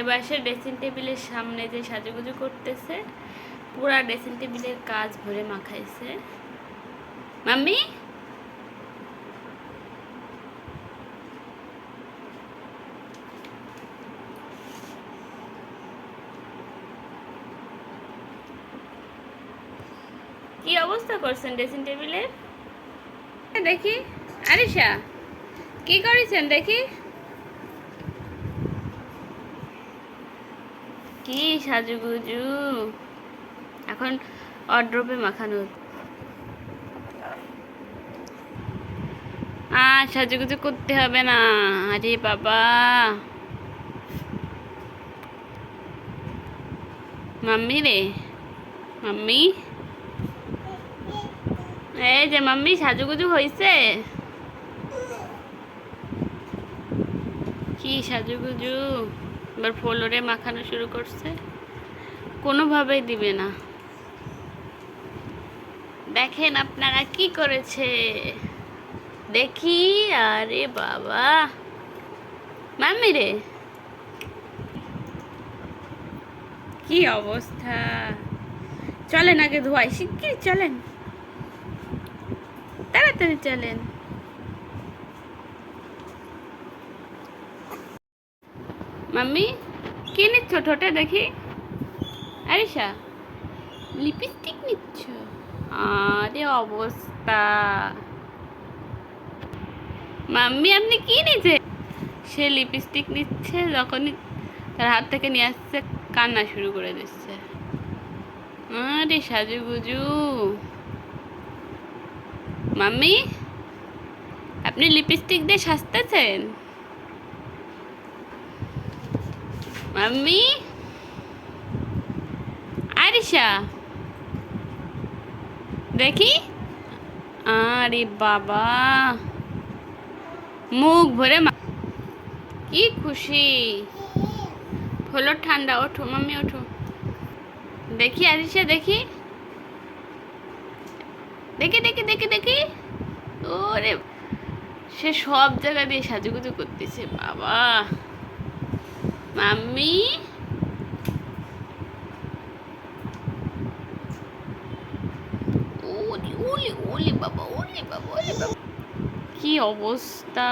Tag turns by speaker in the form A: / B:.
A: এবার সে ড্রেসিং টেবিলের সামনে যে সাজুগুজু করতেছে, পুরা ড্রেসিং টেবিলের কাজ ভরে মাখাইছে। মাম্মি? কি অবস্থা করছেন ড্রেসিং টেবিলের দেখি, আরিশা, কি করেছেন দেখি? কি সাজুগুজু? এখন অড্রপে মাখানো হচ্ছে। আ সাজুগুজু করতে হবে না। আরে বাবা। মাম্মি রে। মাম্মি। এই যে মাম্মি, সাজুগুজু হয়েছে কি সাজুগুজু? এবার ফ্লোরে মাখানো শুরু করছে। কোনোভাবেই দিবে না। দেখেন আপনারা কি করেছে। দেখি, আরে বাবা। মাম্মি রে। কি অবস্থা। চলেন আগে ধোয়াই শিগগির চলেন। তাড়াতাড়ি চলেন। মাম্মি, কি নিচ্ছ ঠোঁটে দেখি? আরিশা লিপস্টিক নিচ্ছ? আরে অবস্থা। মাম্মি, আপনি কি নিচ্ছে সে লিপস্টিক নিচ্ছে, যখনই তার হাত থেকে নিয়ে আসছে, কান্না শুরু করে দিচ্ছে। আরে সাজুগুজু মাম্মি, আপনি লিপস্টিক দিয়ে সাজতেছেন? মাম্মি আরিশা দেখি? আরে বাবা। মুখ ভরে মা- কি খুশি। হলো ঠান্ডা, ওঠো মাম্মি, ওঠো। দেখি আরিশা, দেখি। দেখি দেখি দেখি দেখি। ওরে, সে সব জায়গা দিয়ে সাজুগুজু করতেছে, বাবা। মাম্মি ওলি বাবা ওলি বাবা ওলি বাবা কি অবস্থা?